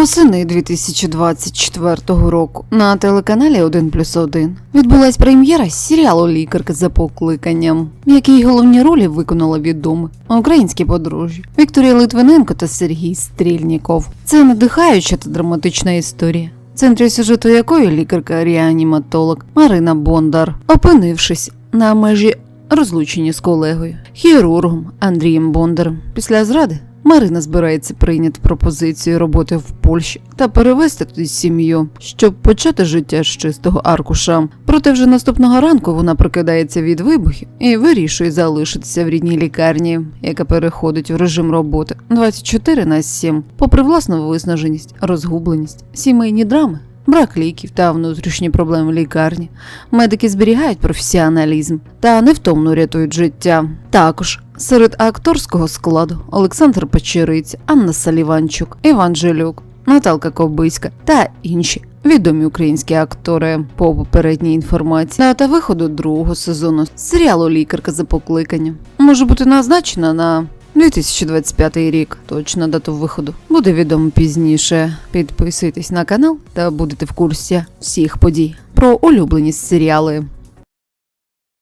Восени 2024 року на телеканалі 1 плюс 1 відбулась прем'єра серіалу Лікарка за покликанням, в якій головні ролі виконала відомі українські подружжя Вікторія Литвиненко та Сергій Стрільніков. Це надихаюча та драматична історія. В центрі сюжету якої лікарка-реаніматолог Марина Бондар, опинившись на межі розлучення з колегою, хірургом Андрієм Бондарем. Після зради Марина збирається прийняти пропозицію роботи в Польщі та перевести туди сім'ю, щоб почати життя з чистого аркуша. Проте вже наступного ранку вона прокидається від вибухів і вирішує залишитися в рідній лікарні, яка переходить в режим роботи 24 на 7, попри власну виснаженість, розгубленість, сімейні драми. Брак ліків та внутрішні проблеми лікарні. Медики зберігають професіоналізм та невтомно рятують життя. Також серед акторського складу Олександр Печериць, Анна Саліванчук, Іван Желюк, Наталка Кобиська та інші відомі українські актори по попередній інформації. Дата виходу другого сезону серіалу Лікарка за покликанням може бути назначена на 2025 рік. Точна дату виходу буде відомо пізніше. Підписуйтесь на канал та будете в курсі всіх подій про улюблені серіали.